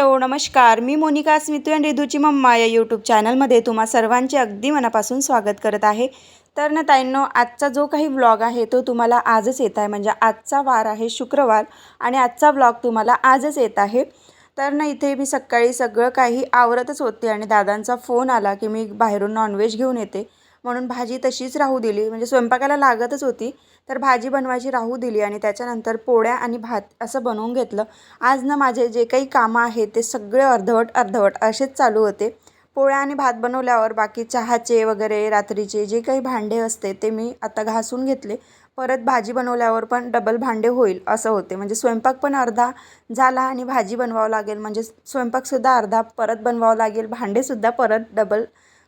Hello नमस्कार. मी Monika Smitu and रिधूची मम्मा या यूट्यूब चॅनलमध्ये तुम्हा सर्वांचे अगदी मनापासून स्वागत करत आहे. तर ना ताईंनो आजचा जो काही व्लॉग आहे तो तुम्हाला आजच येत आहे. म्हणजे आजचा वार आहे शुक्रवार आणि आजचा व्लॉग तुम्हाला आजच येत आहे. तर ना इथे मी सकाळी सगळं काही आवरतच होते आणि दादांचा फोन आला की मी बाहेरून नॉनव्हेज घेऊन येते. म्हणून भाजी तशीच राहू दिली. म्हणजे स्वयंपाकाला लागतच होती. तर भाजी बनवायची राहू दिली आणि त्याच्यानंतर पोळ्या आणि भात असं बनवून घेतलं. आज ना माझे जे काही कामं आहेत ते सगळे अर्धवट अर्धवट असेच चालू होते. पोळ्या आणि भात बनवल्यावर बाकी चहाचे वगैरे रात्रीचे जे काही भांडे असते ते मी आता घासून घेतले. परत भाजी बनवल्यावर पण डबल भांडे होईल असं होते. म्हणजे स्वयंपाक पण अर्धा झाला आणि भाजी बनवावं लागेल. म्हणजे स्वयंपाकसुद्धा अर्धा परत बनवावं लागेल. भांडेसुद्धा परत डबल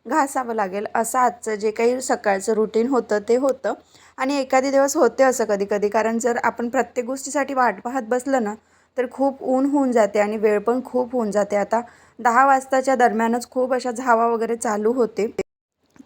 घासावं लागेल. असं आजचं जे काही सकाळचं रुटीन होतं ते होतं. आणि एखादी दिवस होते असं कधी कधी कारण जर आपण प्रत्येक गोष्टीसाठी वाट पाहत बसलं ना तर खूप ऊन होऊन जाते आणि वेळ पण खूप होऊन जाते. आता दहा वाजताच्या दरम्यानच खूप अशा झावा वगैरे चालू होते.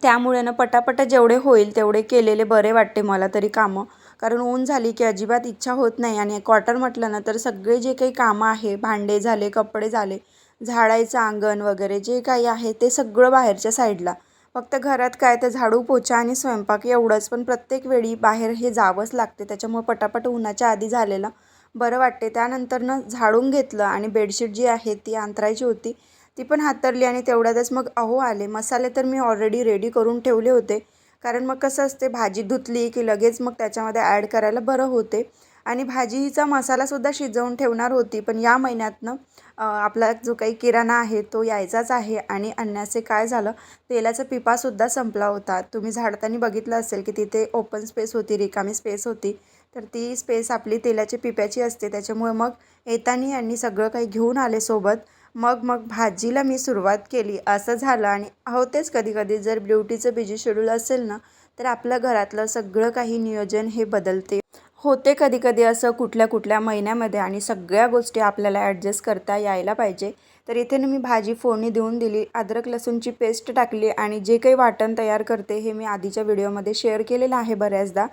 त्यामुळे ना पटापट जेवढे होईल तेवढे केलेले बरे वाटते मला तरी कामं. कारण ऊन झाली की अजिबात इच्छा होत नाही. आणि क्वार्टर म्हटलं ना तर सगळे जे काही कामं आहे भांडे झाले कपडे झाले झाडायचं अंगण वगैरे जे काही आहे ते सगळं बाहेरच्या साईडला. फक्त घरात काय तर झाडू पोछा आणि स्वयंपाक एवढंच. पण प्रत्येक वेळी बाहेर हे जावंच लागते. त्याच्यामुळे पटापट उन्हाच्या आधी झालेलं बरं वाटते. त्यानंतरनं झाडून घेतलं आणि बेडशीट जी आहे ती अंतरायची होती. ती पण हातरली आणि तेवढ्यातच मग अहो आले. मसाले तर मी ऑलरेडी रेडी करून ठेवले होते. कारण मग कसं असते भाजी धुतली की लगेच मग त्याच्यामध्ये ॲड करायला बरं होते. आणि भाजीचा मसालासुद्धा शिजवून ठेवणार होती पण या महिन्यातनं आपला जो काही किराणा आहे तो यायचाच आहे आणि अन्नाचे काय झालं तेलाचा पिपासुद्धा संपला होता. तुम्ही झाडताना बघितलं असेल की तिथे ओपन स्पेस होती रिकामी स्पेस होती. तर ती स्पेस आपली तेलाची पिप्याची असते त्याच्यामुळे मग येताना यांनी सगळं काही घेऊन आले सोबत. मग मग भाजीला मी सुरुवात केली. असं झालं आणि होतेच कधी कधी जर ब्युटीचं बिझी शेड्यूल असेल ना तर आपल्या घरातलं सगळं काही नियोजन हे बदलते. होते कधी कधी असं कुठल्या कुठल्या महिन्यामध्ये आणि सगळ्या गोष्टी आपल्याला ॲडजस्ट करता यायला पाहिजे. तर इथे मी भाजी फोडणी देऊन दिली अद्रक लसूणची पेस्ट टाकली आणि जे काही वाटण तयार करते हे मी आधीच्या व्हिडिओमध्ये शेअर केलेलं आहे बऱ्याचदा.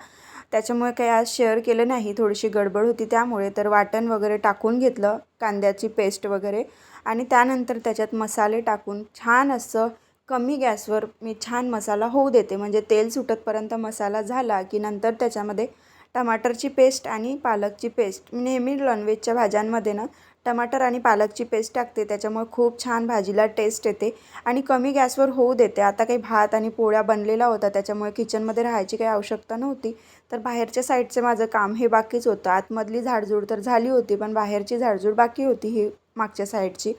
त्याच्यामुळे काही आज शेअर केलं नाही थोडीशी गडबड होती त्यामुळे तर वाटण वगैरे टाकून घेतलं कांद्याची पेस्ट वगैरे. आणि त्यानंतर त्याच्यात मसाले टाकून छान असं कमी गॅसवर मी छान मसाला होऊ देते. म्हणजे तेल सुटतपर्यंत मसाला झाला की नंतर त्याच्यामध्ये टमाटरची पेस्ट आणि पालकची पेस्ट. मी नेहमी नॉनव्हेजच्या भाज्यांमध्ये ना टमाटर आणि पालकची पेस्ट टाकते. त्याच्यामुळे खूप छान भाजीला टेस्ट येते आणि कमी गॅसवर होऊ देते. आता काही भात आणि पोळ्या बनलेला होता त्याच्यामुळे किचनमध्ये राहायची काही आवश्यकता नव्हती. तर बाहेरच्या साईडचं माझं काम हे बाकीच होतं. आतमधली झाडझूड तर झाली होती पण बाहेरची झाडझूड बाकी होती ही मागच्या साईडची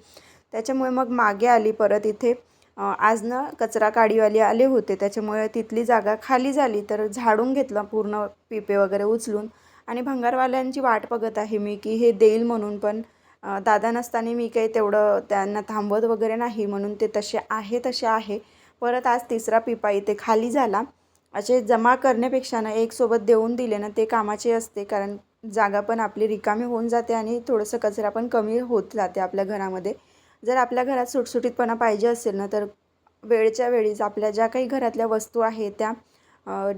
त्याच्यामुळे मग मागे आली परत इथे. आज ना कचरा काडीवाले आले होते. त्याच्यामुळे तिथली जागा खाली झाली. तर झाडून घेतलं पूर्ण पिपे वगैरे उचलून. आणि भंगारवाल्यांची वाट बघत आहे मी की हे देईल म्हणून. पण दादा नसताना मी काही तेवढं त्यांना थांबवत वगैरे नाही म्हणून ते तसे आहे तसे आहे. परत आज तिसरा पिपा इथे खाली झाला. असे जमा करण्यापेक्षा ना एकसोबत देऊन दिले ना ते कामाचे असते. कारण जागा पण आपली रिकामी होऊन जाते आणि थोडंसं कचरा पण कमी होत जाते आपल्या घरामध्ये. जर आपल्या घरात सुटसुटीतपणा पाहिजे असेल ना तर वेळच्या वेळीच आपल्या ज्या काही घरातल्या वस्तू आहेत त्या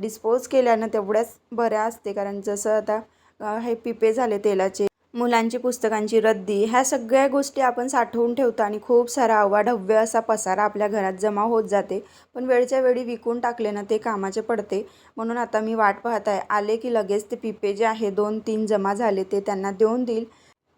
डिस्पोज केल्यानं तेवढ्याच बऱ्या असते. कारण जसं आता हे पिपे झाले तेलाचे मुलांची पुस्तकांची रद्दी ह्या सगळ्या गोष्टी आपण साठवून ठेवतो आणि खूप सारा अवाढव्य असा पसारा आपल्या घरात जमा होत जाते. पण वेळच्या वेळी विकून टाकले ना ते कामाचे पडते. म्हणून आता मी वाट पाहत आहे. आले की लगेच ते पिपे जे आहे दोन तीन जमा झाले ते त्यांना देऊन देईल.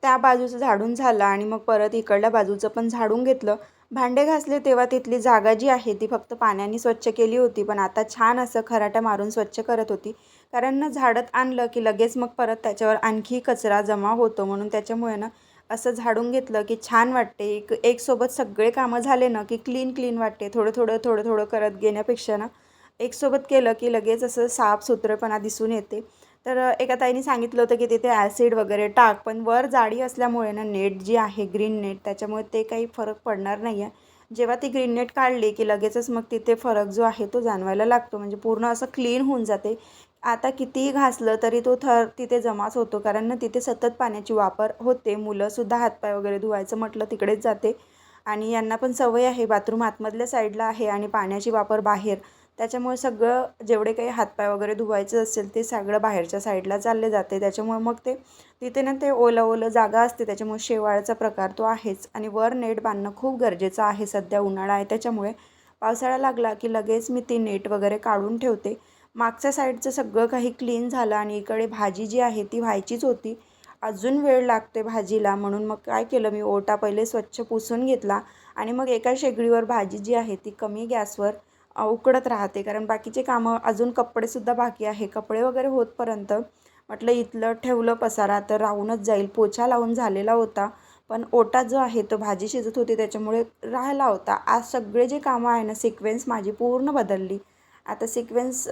त्या बाजूचं झाडून झालं आणि मग परत इकडल्या बाजूचं पण झाडून घेतलं. भांडे घासले तेव्हा तिथली जागा जी आहे ती फक्त पाण्याने स्वच्छ केली होती पण आता छान असं खराटा मारून स्वच्छ करत होती. कारण ना झाडत आणलं की लगेच मग परत त्याच्यावर आणखी कचरा जमा होतो म्हणून त्याच्यामुळे ना असं झाडून घेतलं की छान वाटते. एक एकसोबत सगळे कामं झाले ना की क्लीन क्लीन वाटते. थोडं थोडं थोडं थोडं करत घेण्यापेक्षा ना एकसोबत केलं की लगेच असं साफसुथरपणा दिसून येते. तर एका ताईने सांगितलं होतं की तिथे ॲसिड वगैरे टाक पण वर जाडी असल्यामुळे ना नेट जी आहे ग्रीन नेट त्याच्यामुळे ते काही फरक पडणार नाही आहे जेव्हा ती ग्रीन नेट काढली की लगेचच मग तिथे फरक जो आहे तो जाणवायला लागतो म्हणजे पूर्ण असं क्लीन होऊन जाते. आता कितीही घासलं तरी तो थर तिथे जमाच होतो कारण ना तिथे सतत पाण्याची वापर होते. मुलंसुद्धा हातपाय वगैरे धुवायचं म्हटलं तिकडेच जाते. आणि यांना पण सवय आहे बाथरूम आतमधल्या साईडला आहे आणि पाण्याची वापर बाहेर. त्याच्यामुळे सगळं जेवढे काही हातपाय वगैरे धुवायचं असेल ते सगळं बाहेरच्या साईडला चालले जाते. त्याच्यामुळे मग ते तिथे ना ते ओलं ओलं जागा असते. त्याच्यामुळे शेवाळाचा प्रकार तो आहेच. आणि वर नेट बांधणं खूप गरजेचं आहे. सध्या उन्हाळा आहे. त्याच्यामुळे पावसाळा लागला की लगेच मी ती नेट वगैरे काढून ठेवते. मागच्या साईडचं सगळं काही क्लीन झालं आणि इकडे भाजी जी आहे ती व्हायचीच होती. अजून वेळ लागते भाजीला म्हणून मग काय केलं? मी ओटा पहिले स्वच्छ पुसून घेतला आणि मग एका शेगडीवर भाजी जी आहे ती कमी गॅसवर उकडत राहते. कारण बाकीचे कामं अजून कपडेसुद्धा बाकी आहे. कपडे वगैरे होतपर्यंत म्हटलं इथलं ठेवलं पसारा तर राहूनच जाईल. पोछा लावून झालेला होता. पण ओटा जो आहे तो भाजी शिजत होती. त्याच्यामुळे राहिला होता. आज सगळे जे कामं आहे ना सिक्वेन्स माझी पूर्ण बदलली. आता सिक्वेन्स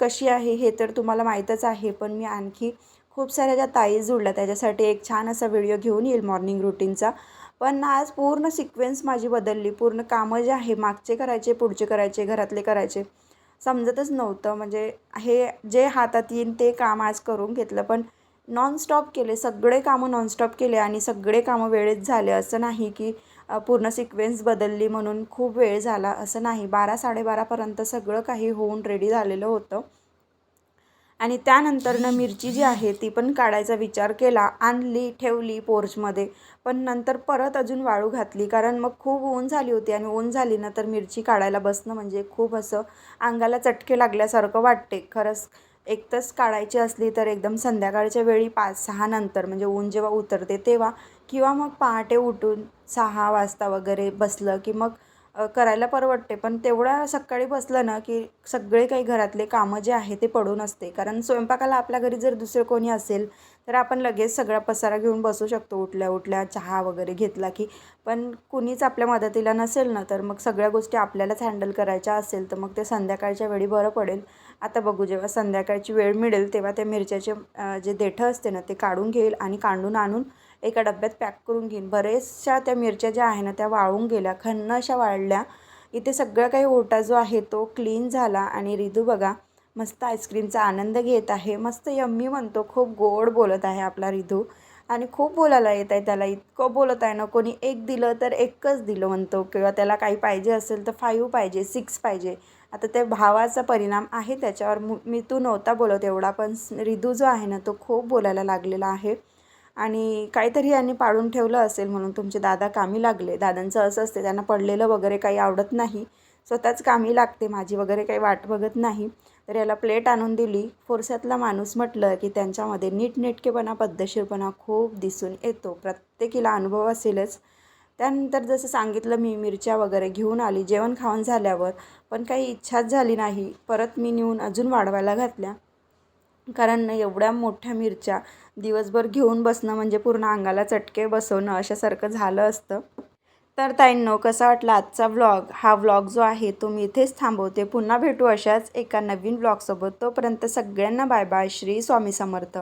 कशी आहे हे तर तुम्हाला माहीतच आहे. पण मी आणखी खूप साऱ्या ज्या ताई जुळल्या त्याच्यासाठी एक छान असा व्हिडिओ घेऊन येईल मॉर्निंग रुटीनचा पण आज पूर्ण सिक्वेन्स माझी बदलली. पूर्ण कामं जे आहे मागचे करायचे पुढचे करायचे घरातले करायचे समजतच नव्हतं. म्हणजे हे जे हातात येईन ते काम आज करून घेतलं. पण नॉनस्टॉप केले. सगळे कामं नॉनस्टॉप केले आणि सगळे कामं वेळेत झाले. असं नाही की पूर्ण सिक्वेन्स बदलली म्हणून खूप वेळ झाला. असं नाही. बारा साडेबारापर्यंत सगळं काही होऊन रेडी झालेलं होतं. आणि त्यानंतरनं मिरची जी आहे ती पण काढायचा विचार केला आणली ठेवली पोर्चमध्ये. पण नंतर परत अजून वाळू घातली कारण मग खूप ऊन झाली होती आणि ऊन झाली ना तर मिरची काढायला बसणं म्हणजे खूप असं अंगाला चटके लागल्यासारखं वाटते. खरंच एकतच काढायची असली तर एकदम संध्याकाळच्या वेळी पाच सहा नंतर म्हणजे ऊन जेव्हा उतरते तेव्हा किंवा मग पहाटे उठून सहा वाजता वगैरे बसलं की मग करायला परवडते. पण तेवढा सकाळी बसलं ना की सगळे काही घरातले कामं जे आहे ते पडून असते. कारण स्वयंपाकाला आपल्या घरी जर दुसरं कोणी असेल तर आपण लगेच सगळा पसारा घेऊन बसू शकतो. उठल्या उठल्या चहा वगैरे घेतला की पण कुणीच आपल्या मदतीला नसेल ना तर मग सगळ्या गोष्टी आपल्यालाच हँडल करायच्या असेल तर मग ते संध्याकाळच्या वेळी बरं पडेल. आता बघू जेव्हा संध्याकाळची वेळ मिळेल तेव्हा त्या मिरच्याचे जे देठं असते ना ते काढून घेईल आणि काढून आणून एका डब्यात पॅक करून घेईन. बरेचशा त्या मिरच्या ज्या आहे ना त्या वाळून गेल्या. खन्न अशा वाळल्या. इथे सगळं काही ओटा जो आहे तो क्लीन झाला. आणि रिदू बघा मस्त आईस्क्रीमचा आनंद घेत आहे. मस्त यम्मी म्हणतो खूप गोड बोलत आहे आपला रिधू आणि खूप बोलायला येत आहे त्याला. इतकं बोलत आहे ना कोणी एक दिलं तर एकच दिलं म्हणतो. किंवा त्याला काही पाहिजे असेल तर फाईव्ह पाहिजे सिक्स पाहिजे. आता त्या भावाचा परिणाम आहे त्याच्यावर. मु- मी तू नव्हता बोलत एवढा. पण रिधू जो आहे ना तो खूप बोलायला लागलेला आहे. आणि काहीतरी यांनी पाळून ठेवलं असेल म्हणून तुमचे दादा कामी लागले. दादांचं असं असते त्यांना पडलेलं वगैरे काही आवडत नाही. स्वतःच कामी लागते माझी वगैरे काही वाट बघत नाही. तर याला प्लेट आणून दिली. फोरसातला माणूस म्हटलं की त्यांच्यामध्ये नीटनेटकेपणा पद्धतशीरपणा खूप दिसून येतो. प्रत्येकीला अनुभव असेलच. त्यानंतर जसं सांगितलं मी मिरच्या वगैरे घेऊन आली. जेवण खाऊन झाल्यावर पण काही इच्छाच झाली नाही. परत मी नेऊन अजून वाढवायला घातल्या. कारण एवढ्या मोठ्या मिरच्या दिवसभर घेऊन बसणं म्हणजे पूर्ण अंगाला चटके बसवणं अशासारखं झालं असतं. तर ताईंनो कसा वाटला आजचा व्लॉग हा व्लॉग जो आहे तो मी इथेच थांबवते. पुन्हा भेटू अशाच एका नवीन व्लॉगसोबत तोपर्यंत सगळ्यांना बाय बाय श्री स्वामी समर्थ.